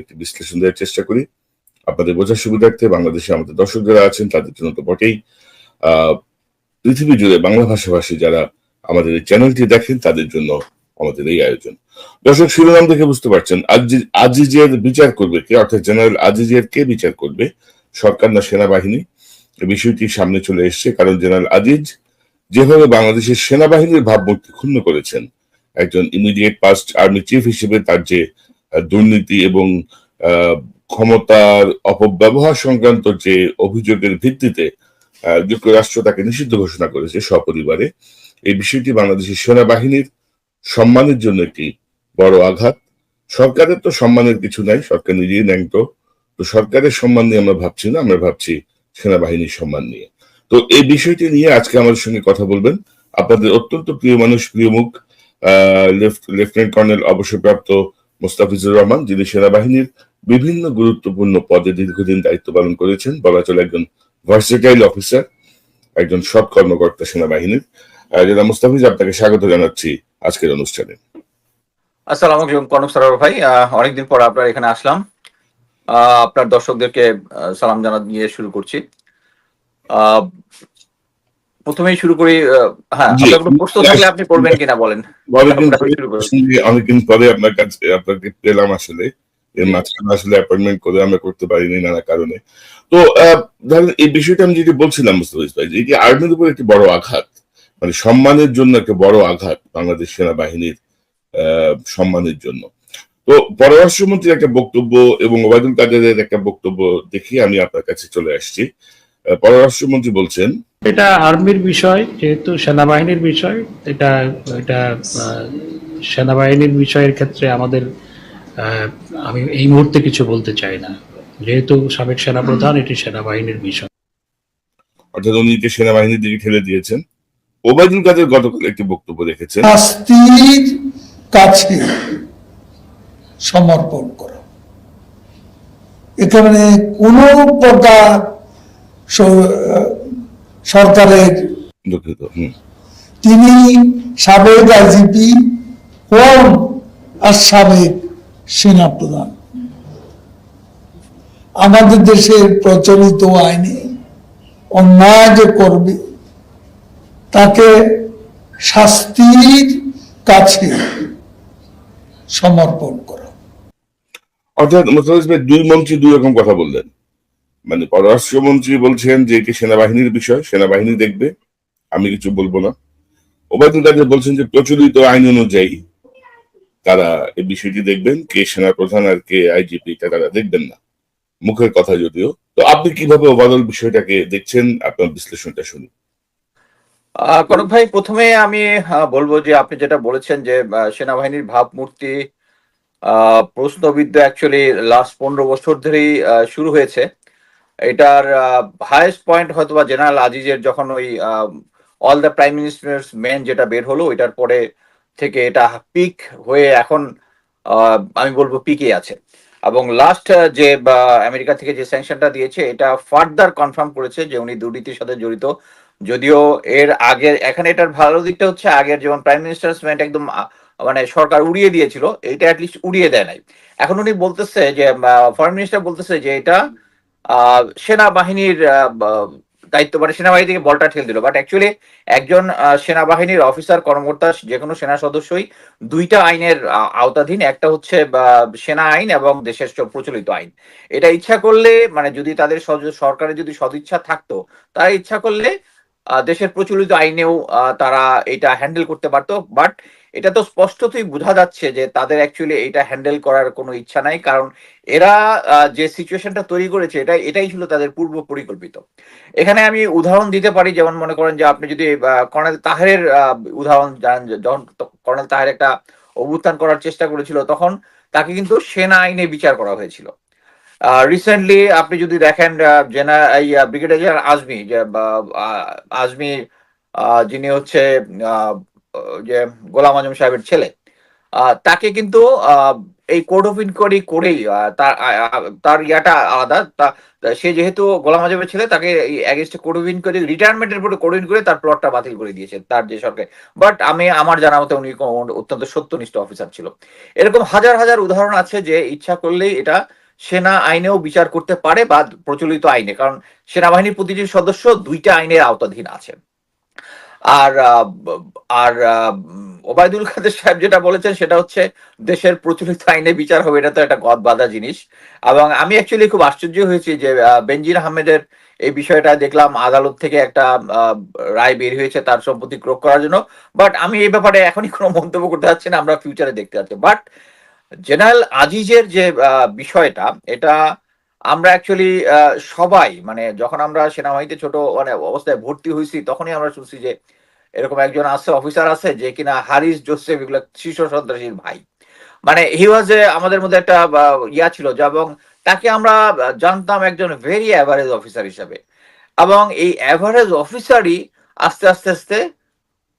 একটি বিশ্লেষণ দেওয়ার চেষ্টা করি। আপনাদের বোঝার সুবিধার্থে বাংলাদেশে আমাদের দর্শক যারা আছেন, তাদের জন্য তো বটেই। পৃথিবী জুড়ে বাংলা ভাষাভাষী যারা আমাদের এই চ্যানেলটি দেখেন, তাদের জন্য আমাদের এই আয়োজন। দর্শক, শিরোনাম দেখে বুঝতে পারছেন, আজি- আজিজের বিচার করবে কে? অর্থাৎ জেনারেল আজিজের কে বিচার করবে? সরকার না সেনাবাহিনী? বিষয়টি সামনে চলে এসেছে, কারণ জেনারেল আজিজ যেভাবে বাংলাদেশের সেনাবাহিনীর ভাবমূর্তি ক্ষুণ্ণ করেছেন, একজন ইমিডিয়েট পাস্ট আর্মি চিফ হিসেবে তার যে দুর্নীতি এবং ক্ষমতার অপব্যবহার সংক্রান্ত যে অভিযোগের ভিত্তিতে যুক্তরাষ্ট্র তাকে নিষিদ্ধ ঘোষণা করেছে সপরিবারে, এই বিষয়টি বাংলাদেশের সেনাবাহিনীর সম্মানের জন্য একটি বড় আঘাত। সরকারের তো সম্মানের কিছু নাই, সরকার নিজেই ন্যাংত তো। সরকারের সম্মান নিয়ে আমরা ভাবছি না, আমরা ভাবছি সেনাবাহিনীর সম্মান নিয়ে। তো এই বিষয়টি নিয়ে আজকে আমাদের সঙ্গে কথা বলবেন আপনাদের অত্যন্ত প্রিয় মানুষ, প্রিয় মুখ লেফটেন্যান্ট কর্নেল অবসরপ্রাপ্ত মোস্তাফিজুর রহমান, যিনি সেনাবাহিনীর বিভিন্ন গুরুত্বপূর্ণ পদে দীর্ঘদিন দায়িত্ব পালন করেছেন, বলা চলে একজন ভার্সেটাইল অফিসার, একজন সৎ কর্মকর্তা সেনাবাহিনীর। জনাব মুস্তাফিজ, আপনাকে স্বাগত জানাচ্ছি আজকের অনুষ্ঠানে। আসসালামু আলাইকুম কনক সরার ভাই। অনেকদিন পর আপনার এখানে আসলাম। আপনার দর্শকদেরকে সালাম জানা দিয়ে শুরু করছি। প্রথমেই শুরু করি হ্যাঁ প্রশ্ন থাকলে আপনি করবেন কিনা বলেন। অনেকদিন পরে আপনার কাছে আপনাকে পেলাম আসলে এর মাঝখানে আসলে অ্যাপয়েন্টমেন্ট করে আমরা করতে পারিনি নানা কারণে। তো ধরেন এই বিষয়টা আমি যেটি বলছিলাম মুস্তাফিজ ভাই এটি আর্মির উপর একটি বড় আঘাত মানে সম্মানের জন্য একটা বড় আঘাত বাংলাদেশ সেনাবাহিনীর আহ, সম্মানের জন্য। তো পররাষ্ট্রমন্ত্রীর একটা বক্তব্য এবং ওবায়দুল কাদেরের একটা বক্তব্য দেখে আমি আপনার কাছে চলে আসছি। পররাষ্ট্রমন্ত্রী বলছেন এটা আর্মির বিষয় যেহেতু সেনাবাহিনীর বিষয় এটা এটা সেনাবাহিনীর বিষয়ের ক্ষেত্রে আমাদের আমি এই মুহূর্তে কিছু বলতে চাই না। যেহেতু সাবেক সেনাপ্রধান এটি সেনাবাহিনীর বিষয়। অর্থাৎ উনিকে সেনাবাহিনীর দিকে ঠেলে দিয়েছেন ওবায়দুল কাদের গতকাল একটি বক্তব্য রেখেছেন। শাস্তির কাছে সমর্পণ করা। এখানে কোনো প্রকার সরকারের দুঃখিত তিনি সাবেক আইজিপি হন আর সাবেক সেনাপ্রধান। আমাদের দেশের প্রচলিত আইনে অন্যায় যে করবে তাকে শাস্তির কাছে সমর্পণ করা। অর্থাৎ মোস্তাফিজ ভাই দুই মন্ত্রী দুই রকম কথা বললেন। মানে পররাষ্ট্রমন্ত্রী বলছেন যে এটি সেনাবাহিনীর বিষয়, সেনাবাহিনী দেখবে, আমি কিছু বলব না। ওবায়দুল কাদের বলছেন যে প্রচলিত আইন অনুযায়ী তারা এই বিষয়টি দেখবেন, কে সেনাপ্রধান আর কে আইজিপি তারা দেখবেন না। মুখের কথা যদিও। তো আপনি কীভাবে ওভারঅল বিষয়টাকে দেখছেন? আপনার বিশ্লেষণটা শুনি কনক ভাই, প্রথমে আমি বলব যে আপনি যেটা বলেছেন যে সেনাবাহিনীর ভাবমূর্তি প্রশ্নবিদ্ধ অ্যাকচুয়ালি লাস্ট পনেরো বছর ধরেই শুরু হয়েছে। এটার হায়েস্ট পয়েন্ট হয়তো বা জেনারেল আজিজের যখন ওই all the prime minister's men যেটা বের হলো, ওইটার পরে থেকে এটা পিক হয়ে এখন আমি বলব পিকে আছে। এবং লাস্ট যে আমেরিকা থেকে যে স্যাংশনটা দিয়েছে, এটা ফার্দার কনফার্ম করেছে যে উনি দুর্নীতির সাথে জড়িত। যদিও এর আগের, এখানে এটার ভালো দিকটা হচ্ছে আগের যেমন প্রাইম মিনিস্টার একদম মানে সরকার উড়িয়ে দিয়েছিল এটা অ্যাটলিস্ট উড়িয়ে দেয় নাই। এখন উনি বলতেছে যে ফরেন মিনিস্টার বলতেছে যে, এটা সেনাবাহিনীর দায়িত্ব মানে সেনাবাহিনী থেকে বলটা ঠেল দিল। বাট অ্যাকচুয়ালি একজন সেনাবাহিনীর অফিসার কর্মকর্তা, যে কোনো সেনা সদস্যই দুইটা আইনের আওতাধীন। একটা হচ্ছে সেনা আইন এবং দেশের প্রচলিত আইন। এটা ইচ্ছা করলে মানে যদি তাদের সরকারের যদি সদিচ্ছা থাকতো, তারা ইচ্ছা করলে দেশের প্রচলিত আইনেও তারা এটা হ্যান্ডেল করতে পারতো। বাট এটা তো স্পষ্টতই বোঝা যাচ্ছে যে তাদের অ্যাকচুয়ালি এটা হ্যান্ডেল করার কোনো ইচ্ছা নাই কারণ এরা যে সিচুয়েশনটা তৈরি করেছে এটা এটাই ছিল তাদের পূর্ব পরিকল্পিত। এখানে আমি উদাহরণ দিতে পারি যেমন মনে করেন যে আপনি যদি কর্নেল তাহের উদাহরণ জানেন যখন কর্নেল তাহের একটা অভ্যুত্থান করার চেষ্টা করেছিল তখন তাকে কিন্তু সেনা আইনে বিচার করা হয়েছিল। রিসেন্টলি আপনি যদি দেখেন আহ, জেনা এই ব্রিগেডিয়ার আজমি আজমি যিনি হচ্ছে যে গোলাম আজম সাহেবের ছেলে তাকে কিন্তু এই কোড অফ ইনকোয়ারি করেই তার ইয়াটা আলাদা। সে যেহেতু গোলাম আজমের ছেলে, তাকে এগেনস্টে কোড অফ ইনকোয়ারি রিটায়ারমেন্টের উপরে কোড করে তার প্লটটা বাতিল করে দিয়েছে তার যে সরকার। বাট আমি, আমার জানা মতে উনি অত্যন্ত সত্যনিষ্ঠ অফিসার ছিল। এরকম হাজার হাজার উদাহরণ আছে যে ইচ্ছা করলেই এটা সেনা আইনেও বিচার করতে পারে বা প্রচলিত আইনে। কারণ সেনাবাহিনীর প্রতিটি সদস্য দুইটা আইনের আওতাধীন আছে। আর আর ওবায়দুল কাদের সাহেব যেটা বলেছেন সেটা হচ্ছে দেশের প্রচলিত আইনে বিচার হবে, এটা তো একটা গদ বাঁধা জিনিস। এবং আমি অ্যাকচুয়ালি খুব আশ্চর্য হয়েছি যে বেনজির আহমেদের এই বিষয়টা দেখলাম, আদালত থেকে একটা রায় বের হয়েছে তার সম্পত্তি ক্রোক করার জন্য। বাট আমি এই ব্যাপারে এখনই কোনো মন্তব্য করতে চাচ্ছি না, আমরা ফিউচারে দেখতে পাচ্ছি বাট জেনারেল আজিজের যে বিষয়টা, এটা আমরা অ্যাকচুয়ালি সবাই মানে যখন আমরা সেনাবাহিনীতে ছোট মানে অবস্থায় ভর্তি হয়েছি, তখনই আমরা শুনছি যে এরকম একজন আছে অফিসার আছে, যে কিনা হারিস জোসেফ এগুলো শীর্ষ সন্ত্রাসীর ভাই। মানে হি ওয়াজ আমাদের মধ্যে একটা ইয়া ছিল, যা এবং তাকে আমরা জানতাম একজন ভেরি অ্যাভারেজ অফিসার হিসাবে। এবং এই অ্যাভারেজ অফিসারই আস্তে আস্তে আস্তে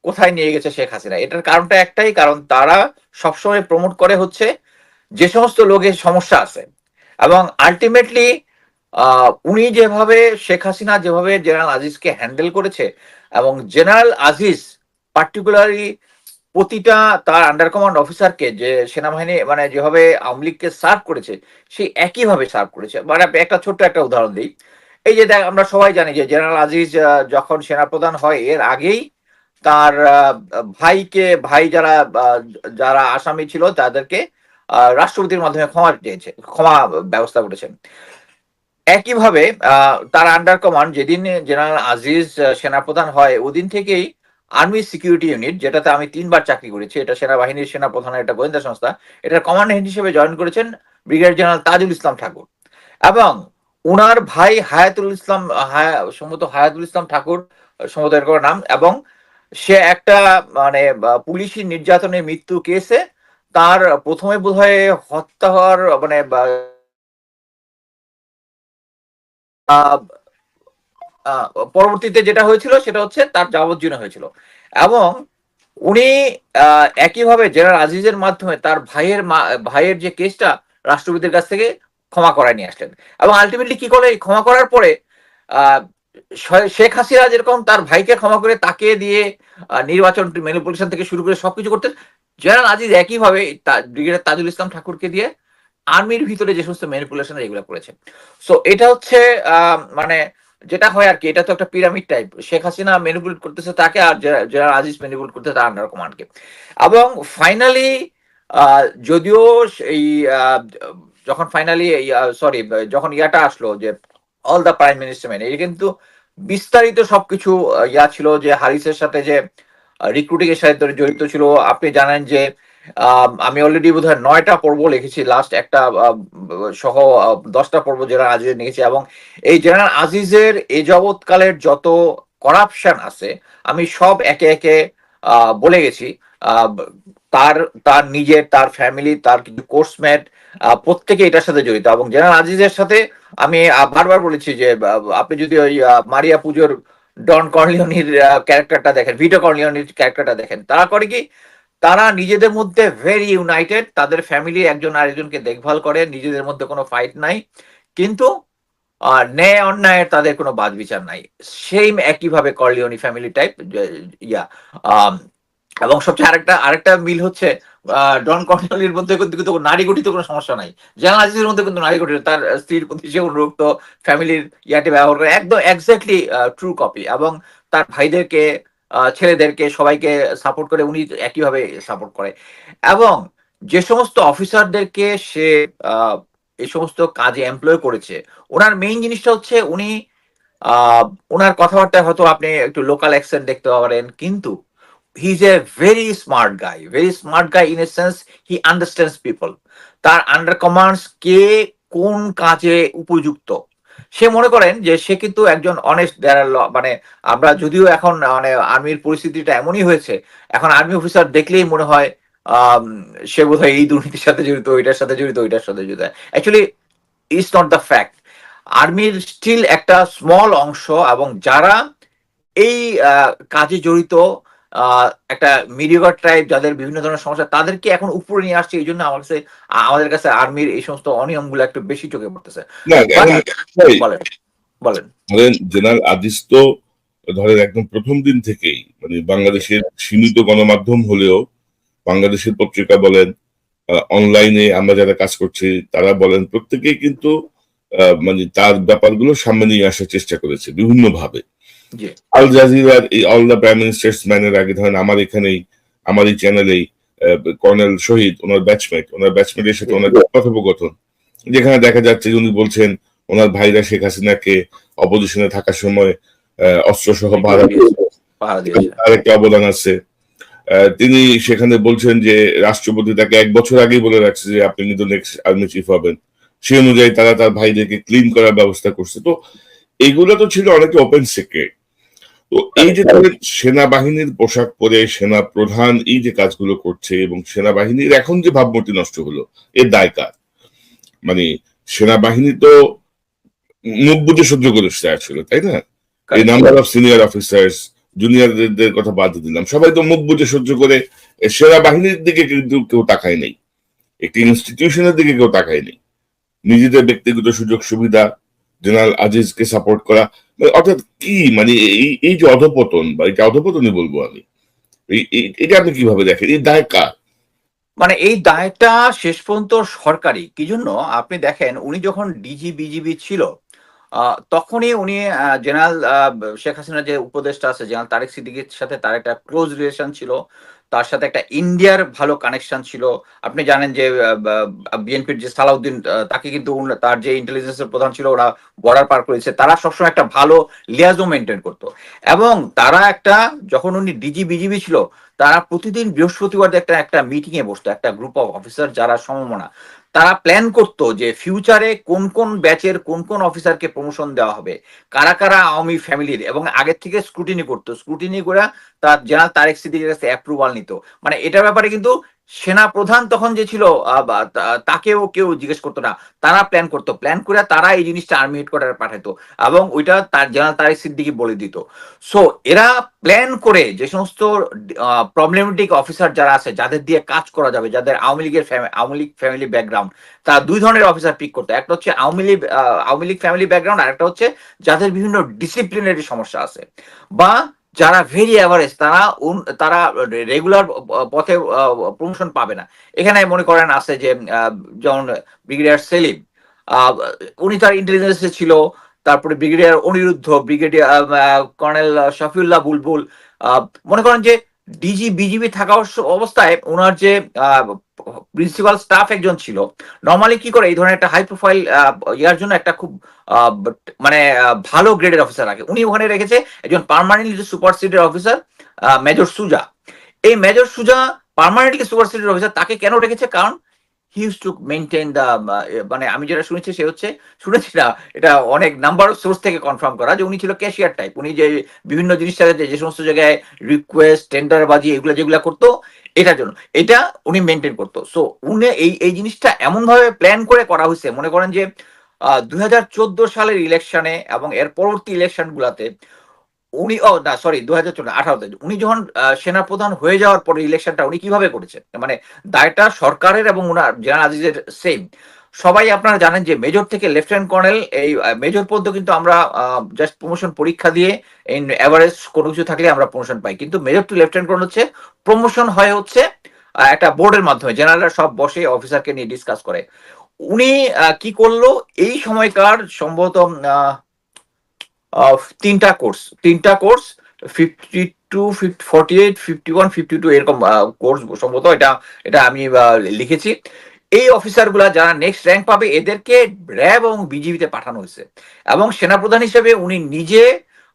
কোথায় নিয়ে গেছে শেখ হাসিনা? এটার কারণটা একটাই, কারণ তারা সবসময় প্রমোট করে হচ্ছে যে সমস্ত লোকের সমস্যা আছে। এবং আলটিমেটলি উনি যেভাবে শেখ হাসিনা যেভাবে জেনারেল আজিজকে হ্যান্ডেল করেছে এবং জেনারেল আজিজ পার্টিকুলারলি প্রতিটা তার আন্ডার কমান্ড অফিসারকে যে সেনাবাহিনী মানে যেভাবে আওয়ামী লীগকে সার্ভ করেছে, সেই একইভাবে সার্ভ করেছে। মানে একটা ছোট্ট একটা উদাহরণ দিই। এই যে দেখ, আমরা সবাই জানি যে জেনারেল আজিজ যখন সেনাপ্রধান হয়, এর আগেই তার ভাইকে, ভাই যারা যারা আসামি ছিল, তাদেরকে রাষ্ট্রপতির মাধ্যমে ক্ষমা চেয়েছে, ক্ষমা ব্যবস্থা করেছেন। একইভাবে তার আন্ডার কমান্ড যেদিন জেনারেল আজিজ সেনাপ্রধান হয়, ওদিন থেকেই আর্মি সিকিউরিটি ইউনিট যেটাতে আমি তিনবার চাকরি করেছি, এটা সেনাবাহিনীর সেনাপ্রধানের একটা গোয়েন্দা সংস্থা, এটার কমান্ড হেড হিসেবে জয়েন করেছেন ব্রিগেডিয়ার জেনারেল তাজুল ইসলাম ঠাকুর। এবং উনার ভাই হায়াতুল ইসলাম সম্ভবত হায়াতুল ইসলাম ঠাকুর, সম্ভবত এরকম নাম, এবং সে একটা মানে পুলিশি নির্যাতনের মৃত্যু কেসে তার প্রথমে বোধহয় হত্যা হওয়ার মানে পরবর্তীতে যেটা হয়েছিল সেটা হচ্ছে তার যাবজ্জীবন হয়েছিল। এবং উনি একইভাবে জেনারেল আজিজের মাধ্যমে তার ভাইয়ের ভাইয়ের যে কেসটা রাষ্ট্রপতির কাছ থেকে ক্ষমা করায় নিয়ে আসলেন। এবং আলটিমেটলি কি করে, ক্ষমা করার পরে শেখ হাসিনা যেরকম তার ভাইকে ক্ষমা করে তাকে দিয়ে নির্বাচন ম্যানিপুলেশন থেকে শুরু করে সবকিছু করতে জেনারেল আজিজ একইভাবে ব্রিগেডিয়ার তাজুল ইসলাম ঠাকুরকে দিয়ে আর্মির ভিতরে যে সমস্ত ম্যানিপুলেশন এগুলো করেছে। সো এটা হচ্ছে মানে যেটা হয় আর কি, এটা তো একটা pyramid type Sheikh Hasina manipulate করতেছে তাকে আর জেনারেল আজিজ ম্যানিপুলেট করতেছে তার আন্ডার কমান্ডকে এবং ফাইনালি যদিও এই যখন ফাইনালি সরি যখন ইয়াটা আসলো যে all the prime minister man এটা কিন্তু বিস্তারিত সবকিছু ইয়া ছিল যে হারিসের সাথে যে রিক্রুটিং এর সাথে জড়িত ছিল। আপনি জানেন যে আমি অলরেডি বোধহয় নয়টা পর্ব লিখেছি। লাস্ট একটা সহ দশটা পর্ব জেনারেল আজিজের লিখেছি এবং এই জেনারেল আজিজের এ যাবৎকালের যত করাপশন আছে, আমি সব একে একে বলে গেছি। তার তার নিজের, তার ফ্যামিলি তার কিছু কোর্সমেট প্রত্যেকে এটার সাথে জড়িত। এবং জেনারেল আজিজের সাথে আমি বারবার বলেছি যে আপনি যদি ওই মারিয়া পুজোর ডন কর্লিওনির ক্যারেক্টারটা দেখেন ভিটো কর্লিওনির ক্যারেক্টারটা দেখেন। তারা করে কি? তারা নিজেদের মধ্যে ভেরি ইউনাইটেড তাদের ফ্যামিলি একজন আরেকজনকে দেখভাল করে, নিজেদের মধ্যে কোনো ফাইট নাই। কিন্তু ন্যায় অন্যায়ের তাদের কোনো বাদ বিচার নাই। সেম একইভাবে কর্লিওনি ফ্যামিলি টাইপ ইয়া এবং সবচেয়ে আরেকটা আরেকটা মিল হচ্ছে ডন কর্লিওনির মধ্যে কিন্তু নারী গঠিত কোনো সমস্যা নাই। জেনারেল আজিজের মধ্যে কিন্তু নারী গঠিত, তার স্ত্রীর প্রতি সে অনুরক্ত ফ্যামিলির ইয়াতে ব্যবহার করে একদম এক্স্যাক্টলি ট্রু কপি এবং তার ভাইদেরকে ছেলেদেরকে সবাইকে সাপোর্ট করে উনি একইভাবে সাপোর্ট করে। এবং যে সমস্ত অফিসারদেরকে সে এই সমস্ত কাজে এমপ্লয় করেছে, ওনার মেইন জিনিসটা হচ্ছে উনি ওনার কথাবার্তায় হয়তো আপনি একটু লোকাল অ্যাকসেন্ট দেখতে পারেন, কিন্তু is a very smart guy very smart guy in a sense he understands people তার আন্ডার কমান্ডস কে কোন কাজে উপযুক্ত? সে মনে করেন যে সে কিন্তু একজন অনেস্ট মানে আমরা যদিও এখন মানে আর্মির পরিস্থিতিটা এমনই হয়েছে, এখন আর্মি অফিসার দেখলেই মনে হয় সে বোধহয় এই দুর্নীতির সাথে জড়িত, ওইটার সাথে জড়িত, ওইটার সাথে জড়িত। Actually is not the fact আর্মির স্টিল একটা স্মল অংশ এবং যারা এই কাজে জড়িত একটা মিডিয়ার ট্রাইব যাদের বিভিন্ন ধরনের সমস্যা তাদেরকে এখন উপরে নিয়ে আসছে এই জন্য আমার কাছে আমাদের কাছে আর্মির এই সমস্ত অনিয়মগুলো একটু বেশি চোখে পড়তেছে। বলেন বলেন। ধরেন জেনারেল আজিজ তো ধরেন একদম প্রথম দিন থেকেই মানে বাংলাদেশের সীমিত গণমাধ্যম হলেও বাংলাদেশের পত্রিকা বলেন অনলাইনে আমরা যারা কাজ করছি তারা বলেন প্রত্যেকেই কিন্তু আহ, মানে তার ব্যাপারগুলো সামনে নিয়ে আসার চেষ্টা করেছে বিভিন্ন ভাবে জি আল জাজিরার এই অল দ্য প্রাইম মিনিস্টার্স ম্যানের আগে ধরেন আমার এখানেই আমার এই চ্যানেলেই কর্নেল শহীদ ওনার ব্যাচমেট ওনার ব্যাচমেটের সাথে ওনার কথোপকথন যেখানে দেখা যাচ্ছে যে উনি বলছেন ওনার ভাইরা শেখ হাসিনাকে অপোজিশনে থাকার সময় অস্ত্র সহ ভাড়া তার একটা অবদান আছে। তিনি সেখানে বলছেন যে রাষ্ট্রপতি তাকে এক বছর আগেই বলে রাখছে যে আপনি কিন্তু নেক্সট আর্মি চিফ হবেন। সেই অনুযায়ী তারা তার ভাইদেরকে ক্লিন করার ব্যবস্থা করছে। তো এগুলো তো ছিল অনেকে ওপেন সিক্রেট তো এই যে ধরেন সেনাবাহিনীর পোশাক পরে সেনা প্রধান এই যে কাজগুলো করছে এবং সেনাবাহিনীর এখন যে ভাবমূর্তি নষ্ট হলো এর দায় কার? মানে সেনাবাহিনী তো মুখ বুঝে সহ্য করে আসলে তাই না? এই নাম্বার অফ সিনিয়র অফিসার্স জুনিয়রদের কথা বাদ দিলাম। সবাই তো মুখ বুঝে সহ্য করে সেনাবাহিনীর দিকে কিন্তু কেউ তাকায় নেই। একটি ইনস্টিটিউশনের দিকে কেউ তাকায় নেই। নিজেদের ব্যক্তিগত সুযোগ সুবিধা জেনারেল আজিজকে সাপোর্ট করা মানে অর্থাৎ কি? মানে এই এই যে অধপতন, বা এটা অধপতনই বলব আমি এটা আপনি কীভাবে দেখেন? এই দায় কার? মানে এই দায়টা শেষ পর্যন্ত সরকারি। কি জন্য? আপনি দেখেন, উনি যখন ডিজি বিজিবি ছিল তখনই উনি জেনারেল শেখ হাসিনার যে উপদেষ্টা আছে, জেনারেল তারেক সিদ্দিকির সাথে তার একটা ক্লোজ রিলেশন ছিল। তার সাথে একটা ইন্ডিয়ার ভালো কানেকশন ছিল। আপনি জানেন যে বিএনপির যে সালাউদ্দিন তাকে কিন্তু তার যে ইন্টেলিজেন্সের প্রধান ছিল, ওরা বর্ডার পার করেছে। তারা সবসময় একটা ভালো লিয়াজও মেনটেন করতো। এবং তারা একটা, যখন উনি ডিজি বিজিবি ছিল, তারা প্রতিদিন বৃহস্পতিবার একটা একটা মিটিং এ বসতো, একটা গ্রুপ অফ অফিসার যারা সমমনা। তারা প্ল্যান করত যে ফিউচারে কোন কোন ব্যাচের কোন কোন অফিসারকে প্রমোশন দেওয়া হবে, কারা কারা আওয়ামী ফ্যামিলির এবং আগের থেকে স্ক্রুটিনি করতো। স্ক্রুটিনি করে তার জেনারেল তারেক সিদ্দিকের কাছে অ্যাপ্রুভাল নিত। মানে এটার ব্যাপারে কিন্তু সেনা প্রধান তখন যে ছিল তাকেও কেউ জিজ্ঞেস করতো না। তারা প্ল্যান করতো। প্ল্যান করে তারা এই জিনিসটা আর্মি হেডকোয়ার্টারে পাঠাতো এবং ওইটা তার জেনারেল তারেক সিদ্দিকি বলে দিত। সো এরা প্ল্যান করে যে সমস্ত প্রবলেমেটিক অফিসার যারা আছে, যাদের দিয়ে কাজ করা যাবে, যাদের আওয়ামী লীগের আওয়ামী লীগ ফ্যামিলি ব্যাকগ্রাউন্ড তারা দুই ধরনের অফিসার পিক করতো। একটা হচ্ছে আওয়ামী লীগ আওয়ামী লীগ ফ্যামিলি ব্যাকগ্রাউন্ড আর একটা হচ্ছে যাদের বিভিন্ন ডিসিপ্লিনারি সমস্যা আছে। বা যারা ভেরি অ্যাভারেজ তারা তারা রেগুলার পথে প্রমোশন পাবে না। এখানে মনে করেন আছে যে যেমন ব্রিগেডিয়ার সেলিম উনি তার ইন্টেলিজেন্সে ছিল, তারপরে brigadier Aniruddha brigadier colonel Shafiullah Bulbul মনে করেন যে ডিজি বিজিবি থাকা অবস- অবস্থায় ওনার যে প্রিন্সিপাল স্টাফ একজন ছিল নর্মালি কি করে এই ধরনের একটা হাই প্রোফাইল ইয়ার জন্য একটা খুব মানে ভালো গ্রেডের অফিসার রাখে। উনি ওখানে রেখেছে একজন পার্মানেন্টলি সুপারসিডের অফিসার মেজর সুজা। এই মেজর সুজা পার্মানেন্টলি সুপারসিডের অফিসার তাকে কেন রেখেছে? কারণ he use to maintain the মানে আমি যেটা শুনেছি সে হচ্ছে, শুনেছি না, এটা অনেক নাম্বার সোর্স থেকে কনফার্ম করা যে উনি ছিল ক্যাশিয়ার টাইপ উনি যে বিভিন্ন জিনিসটা যে সমস্ত জায়গায় রিকোয়েস্ট টেন্ডার বাজি এগুলো যেগুলো করতো, এটার জন্য। এটা উনি মেনটেন করতো। সো উনি এই এই জিনিসটা এমন ভাবে প্ল্যান করে করা হয়েছে। মনে করেন যে দুই হাজার চোদ্দ সালের ইলেকশনে এবং এর পরবর্তী ইলেকশন গুলাতে উনি ও না সরি দু হাজার চোদ্দ আঠারোতে উনি যখন সেনাপ্রধান হয়ে যাওয়ার পরে ইলেকশনটা উনি কীভাবে করেছেন? মানে দায়টা সরকারের এবং উনার জেনারেল আজিজের সেম সবাই আপনারা জানেন যে মেজর থেকে লেফটেন্যান্ট কর্নেল এই মেজর পদ কিন্তু আমরা জাস্ট প্রমোশন পরীক্ষা দিয়ে এভারেজ কোনো কিছু থাকলে আমরা প্রমোশন পাই। কিন্তু মেজর টু লেফটেন্যান্ট কর্নেল হচ্ছে প্রমোশন হয় হচ্ছে একটা বোর্ডের মাধ্যমে জেনারেলরা সব বসে অফিসারকে নিয়ে ডিসকাস করে। উনি কি করল? এই সময়কার সম্ভবত আহ, তিনটা কোর্স তিনটা course fifty two fifty forty eight fifty one fifty two এরকম কোর্স সম্ভবত এটা এটা আমি লিখেছি। এই অফিসারগুলা যারা নেক্সট র্যাঙ্ক পাবে, এদেরকে র্যাব এবং বিজিবিতে পাঠানো হয়েছে। এবং সেনাপ্রধান হিসেবে উনি নিজে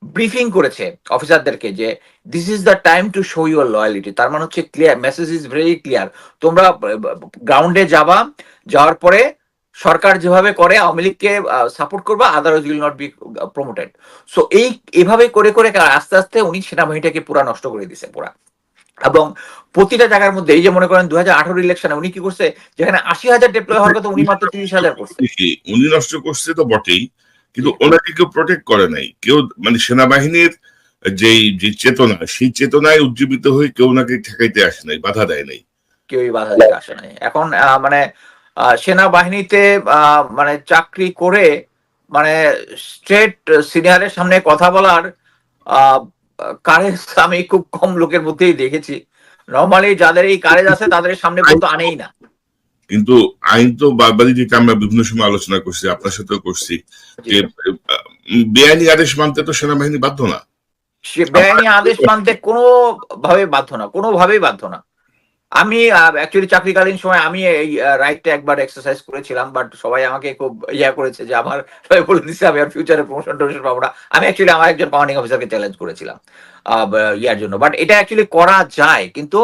ব্রিফিং করেছে অফিসারদেরকে যে this is the time to show your loyalty তার মানে হচ্ছে clear message is very clear তোমরা গ্রাউন্ডে যাবা, যাওয়ার পরে সরকার যেভাবে করে আওয়ামী লীগকে সাপোর্ট করবা otherwise will not be promoted so এই এভাবে করে করে আস্তে আস্তে উনি সেনাবাহিনীটাকে পুরা নষ্ট করে দিছে পুরা। এবং প্রতিটা জায়গার মধ্যে এই যে মনে করেন দু হাজার আঠারো ইলেকশনে উনি কি করছে? যেখানে আশি হাজার ডেপ্লয় হওয়ার কথা উনি মাত্র তিরিশ হাজার করছে। উনি নষ্ট করছে তো বটেই কিন্তু ওনাকে কেউ প্রোটেক্ট করে নাই। কেউ মানে সেনাবাহিনীর যেই যে চেতনা সেই চেতনায় উজ্জীবিত হয়ে কেউ নাকি ঠেকাইতে আসে নাই বাধা দেয় নাই। কেউই বাধা দিতে আসে নাই। এখন মানে সেনাবাহিনীতে মানে চাকরি করে মানে স্ট্রেট সিনিয়রের সামনে কথা বলার কারেজ আমি খুব কম লোকের মধ্যেই দেখেছি। নর্মালি যাদের এই কারেজ আছে তাদের সামনে বলতে আনেই না। কিন্তু আইন তো বারবারই যেটা আমরা বিভিন্ন সময় আলোচনা করছি আপনার সাথেও করছি যে বেআইনি আদেশ মানতে তো সেনাবাহিনী বাধ্য না। সে বেআইনি আদেশ মানতে কোনো ভাবে বাধ্য না কোনো ভাবেই বাধ্য না। আমি অ্যাকচুয়ালি চাকরিকালীন সময় আমি এই রাইটটা একবার এক্সারসাইজ করেছিলাম বাট সবাই আমাকে খুব ইয়া করেছে যে আমার, সবাই বলে দিচ্ছে আমি আর ফিউচারে প্রমোশন টমোশন পাবো না। আমি অ্যাকচুয়ালি আমার একজন কমান্ডিং অফিসারকে চ্যালেঞ্জ করেছিলাম ইয়ার জন্য। বাট এটা অ্যাকচুয়ালি করা যায়, কিন্তু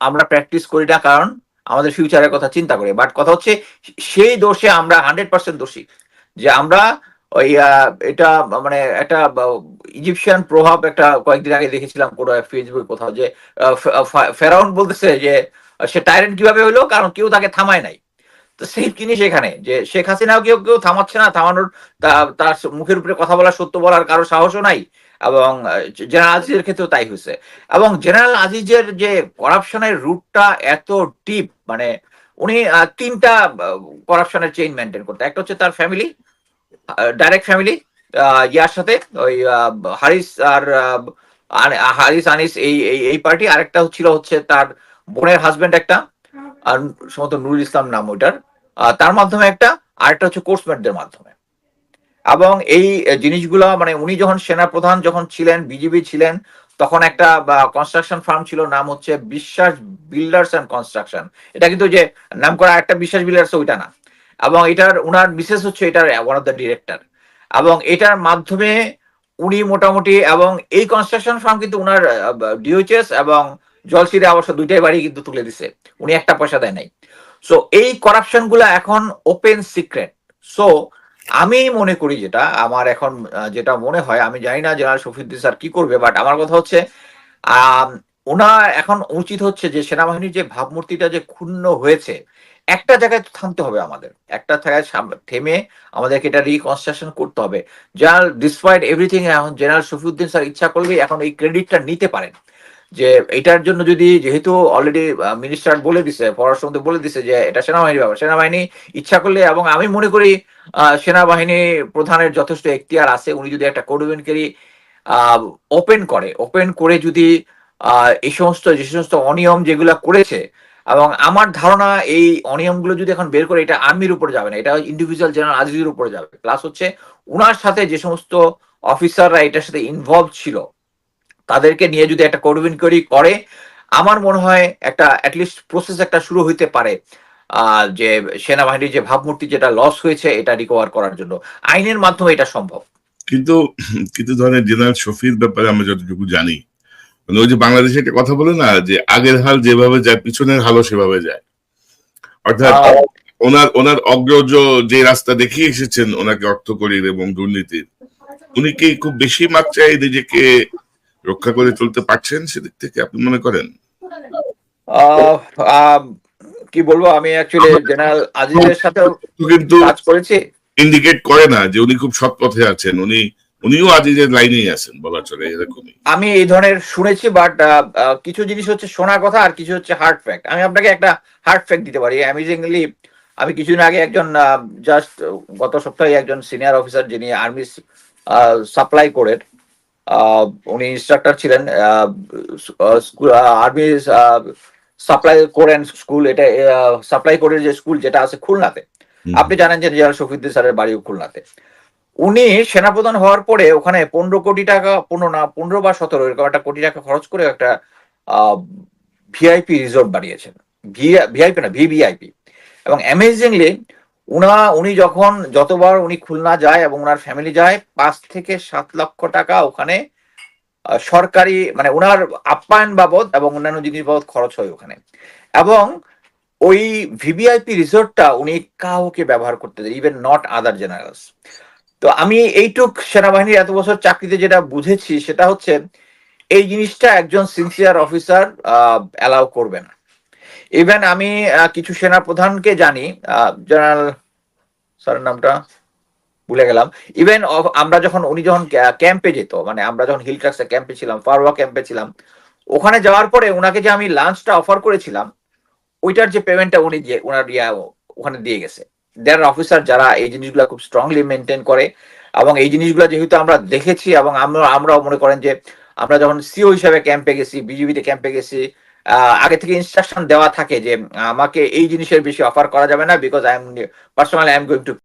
আমরা প্র্যাকটিস করি না কারণ আমাদের ফিউচারের কথা চিন্তা করি। বাট কথা হচ্ছে সেই দোষে আমরা হান্ড্রেড পার্সেন্ট দোষী। যে আমরা ওই এটা মানে একটা ইজিপশিয়ান প্রভাব একটা কয়েকদিন আগে দেখেছিলাম কোনো ফেসবুক কোথাও যে ফেরাউন বলতেছে যে সে টাইরেন্ট কীভাবে হলো কারণ কেউ তাকে থামায় নাই। তো সেই জিনিস এখানে, যে শেখ হাসিনাও কেউ কেউ থামাচ্ছে না, থামানোর তার মুখের উপরে কথা বলার, সত্য বলার কারও সাহসও নাই। এবং জেনারেল আজিজের ক্ষেত্রেও তাই হয়েছে। এবং জেনারেল আজিজের যে করাপশনের রুটটা এত ডিপ মানে উনি তিনটা করাপশনের চেইন মেনটেন করতে একটা হচ্ছে তার ফ্যামিলি ডাইরেক্ট ফ্যামিলি ইয়ার সাথে ওই হারিস আর হারিস, আনিস এই এই পার্টি আরেকটা ছিল হচ্ছে তার বোনের হাজবেন্ড একটা, আর সম্ভবত নুরুল ইসলাম নাম ওইটার। তার মাধ্যমে একটা, আরেকটা হচ্ছে কোর্সমেটদের মাধ্যমে। এবং এই জিনিসগুলো মানে উনি যখন সেনা প্রধান যখন ছিলেন বিজিবি ছিলেন, তখন একটা কনস্ট্রাকশন ফার্ম ছিল, নাম হচ্ছে বিশ্বাস বিল্ডার্স অ্যান্ড কনস্ট্রাকশন। এটা কিন্তু যে নাম করা একটা বিশ্বাস বিল্ডার্স, ওইটা না। এবং এটার ওনার বিশেষ হচ্ছে এটার ওয়ান অফ দ্য ডিরেক্টর এবং এটার মাধ্যমে উনি মোটামুটি এবং এই কনস্ট্রাকশন ফার্ম কিন্তু উনার ডিওচএস এবং জলসিরে অবশ্য দুইটাই বাড়ি কিন্তু তুলে দিছে। উনি একটা পয়সা দেয় নাই। সো এই করাপশনগুলা এখন ওপেন সিক্রেট সো আমি মনে করি যেটা, আমার এখন যেটা মনে হয়, আমি জানি না জেনারেল শফিউদ্দিন স্যার কি করবে বাট আমার কথা হচ্ছে ওনার এখন উচিত হচ্ছে যে সেনাবাহিনীর যে ভাবমূর্তিটা যে ক্ষুণ্ণ হয়েছে, একটা জায়গায় থামতে হবে আমাদের। একটা জায়গায় থেমে আমাদেরকে এটা রিকনস্ট্রাকশন করতে হবে। জেনারেল ডিসপাইট এভরিথিং এখন জেনারেল শফিউদ্দিন স্যার ইচ্ছা করলে এখন এই ক্রেডিটটা নিতে পারেন। যে এটার জন্য যদি, যেহেতু অলরেডি মিনিস্টার বলে দিছে, পররাষ্ট্রমন্ত্রী বলে দিছে যে এটা সেনাবাহিনীর ব্যাপার, সেনাবাহিনী ইচ্ছা করলে এবং আমি মনে করি সেনাবাহিনী প্রধানের যথেষ্ট এখতিয়ার আছে। উনি যদি একটা কোডবেনকারী ওপেন করে ওপেন করে যদি এই সমস্ত, যে সমস্ত অনিয়ম যেগুলা করেছে, এবং আমার ধারণা এই অনিয়মগুলো যদি এখন বের করে, এটা আর্মির উপর যাবে না, এটা ইন্ডিভিজুয়াল জেনারেল আজিজের উপরে যাবে। প্লাস হচ্ছে ওনার সাথে যে সমস্ত অফিসাররা এটার সাথে ইনভলভ ছিল, তাদেরকে নিয়ে যদি একটা কোডবিনকারি করে, আমার মনে হয় একটা অ্যাটলিস্ট প্রসেস একটা শুরু হইতে পারে যে সেনাবাহিনীর যে ভাবমূর্তি যেটা লস হয়েছে, এটা রিকভার করার জন্য। আইনের মাধ্যমে এটা সম্ভব। কিন্তু কিন্তু ধরেন জেনারেল শফির ব্যাপারে আমরা যতটুকু জানি মানে ওই যে বাংলাদেশে একটা কথা বলে না যে আগের হাল যেভাবে যায় পিছনের হালও সেভাবে যায়। অর্থাৎ ওনার ওনার অগ্রজ যে রাস্তা দেখিয়ে এসেছেন ওনাকে অর্থকরীর এবং দুর্নীতির উনি কি খুব বেশি মাত্রায় নিজেকে রক্ষা করে চলতে পারছেন সেদিক থেকে আপনি মনে করেন? কি বলব আমি অ্যাকচুয়ালি জেনারেল আজিজের সাথেও তো কিন্তু কাজ করেছি। ইন্ডিকেট করে না যে উনি খুব সৎ পথে আছেন। উনি উনিও আজিজের লাইনেই আছেন বলা চলে এরকমই। আমি এই ধরনের শুনেছি বাট কিছু জিনিস হচ্ছে শোনা কথা আর কিছু হচ্ছে হার্ড ফ্যাক্ট আমি আপনাকে একটা হার্ড ফ্যাক্ট দিতে পারি। অ্যামেজিংলি আমি কিছুদিন আগে একজন জাস্ট গত সপ্তাহে একজন সিনিয়র অফিসার যিনি আর্মি সাপ্লাই কোরের উনি ইনস্ট্রাক্টর ছিলেন আর্মি সাপ্লাই কোরেন স্কুল এটা সাপ্লাই কোরের যে স্কুল যেটা আছে খুলনাতে। আপনি জানেন যে জেনারেল শফিউদ্দিন স্যারের বাড়িও খুলনাতে। উনি সেনাপ্রধান হওয়ার পরে ওখানে পনেরো কোটি টাকা, পনেরো না, পনেরো বা সতেরো, এরকম একটা কোটি টাকা খরচ করে একটা ভিআইপি রিসোর্ট বানিয়েছেন। ভিআইপি না, ভিভিআইপি। এবং অ্যামেজিংলি উনা, উনি যখন যতবার উনি খুলনা যায় এবং ওনার ফ্যামিলি যায়, পাঁচ থেকে সাত লক্ষ টাকা ওখানে সরকারি মানে ওনার আপ্যায়ন বাবদ এবং অন্যান্য জিনিস বাবদ খরচ হয় ওখানে। এবং ওই ভিভিআইপি রিসোর্টটা উনি কাউকে ব্যবহার করতে দেন, ইভেন নট আদার জেনারেলস। তো আমি এইটুক সেনাবাহিনীর এত বছর চাকরিতে যেটা বুঝেছি, সেটা হচ্ছে এই জিনিসটা একজন সিনসিয়ার অফিসার অ্যালাউ করবে না। ইভেন আমি কিছু সেনা প্রধানকে জানি জেনারেল স্যারের নামটা ভুলে গেলাম। ইভেন আমরা যখন, উনি যখন ক্যাম্পে যেত মানে আমরা যখন হিল ট্রাক্সের ক্যাম্পে ছিলাম ফারওয়া ক্যাম্পে ছিলাম, ওখানে যাওয়ার পরে ওনাকে যে আমি লাঞ্চটা অফার করেছিলাম, ওইটার যে পেমেন্টটা উনি দিয়ে ওনার ওখানে দিয়ে গেছে। দেয়ার অফিসার যারা এই জিনিসগুলো খুব স্ট্রংলি মেনটেন করে এবং এই জিনিসগুলো যেহেতু আমরা দেখেছি এবং আমরা, আমরাও মনে করেন যে আমরা যখন সিও হিসাবে ক্যাম্পে গেছি বিজিবিতে ক্যাম্পে গেছি আগে থেকে ইনস্ট্রাকশন দেওয়া থাকে যে আমাকে এই জিনিসের বেশি অফার করা যাবে না because I am personally I am going to